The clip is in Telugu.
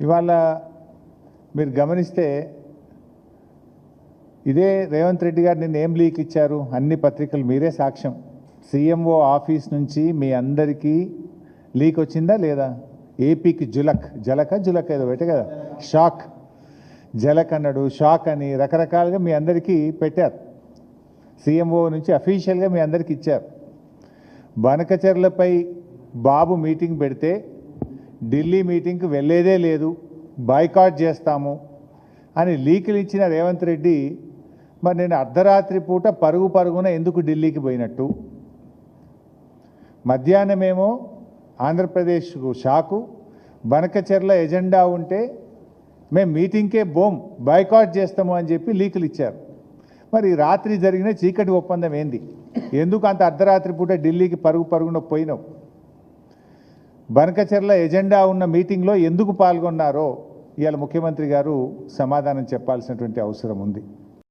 ఇవాళ మీరు గమనిస్తే ఇదే రేవంత్ రెడ్డి గారు నిన్న ఏం లీక్ ఇచ్చారు? అన్ని పత్రికలు మీరే సాక్ష్యం. సీఎంఓ ఆఫీస్ నుంచి మీ అందరికీ లీక్ వచ్చిందా లేదా? ఏపీకి జులక్ జలక జులక్ ఏదో పెట్టే కదా? షాక్. జలక్ అన్నాడు షాక్ అని రకరకాలుగా మీ అందరికీ పెట్టారు. సీఎంఓ నుంచి అఫీషియల్గా మీ అందరికి ఇచ్చారు. బనకచర్లపై బాబు మీటింగ్ పెడితే ఢిల్లీ మీటింగ్కి వెళ్ళేదే లేదు. బాయ్కాట్ చేస్తాము అని లీకులు ఇచ్చిన రేవంత్ రెడ్డి మరి నేను అర్ధరాత్రి పూట పరుగు పరుగున ఎందుకు ఢిల్లీకి పోయినట్టు? మధ్యాహ్నమేమో ఆంధ్రప్రదేశ్కు షాకు బనకచెర్ల ఎజెండా ఉంటే మేము మీటింగ్కే బోమ్ బాయ్కాట్ చేస్తాము అని చెప్పి లీకులు ఇచ్చారు. మరి రాత్రి జరిగిన చీకటి ఒప్పందం ఏంది? ఎందుకు అంత అర్ధరాత్రి పూట ఢిల్లీకి పరుగు పరుగున పోయినావు? బనకచెర్ల ఎజెండా ఉన్న మీటింగ్లో ఎందుకు పాల్గొన్నారో ఇవాళ ముఖ్యమంత్రి గారు సమాధానం చెప్పాల్సినటువంటి అవసరం ఉంది.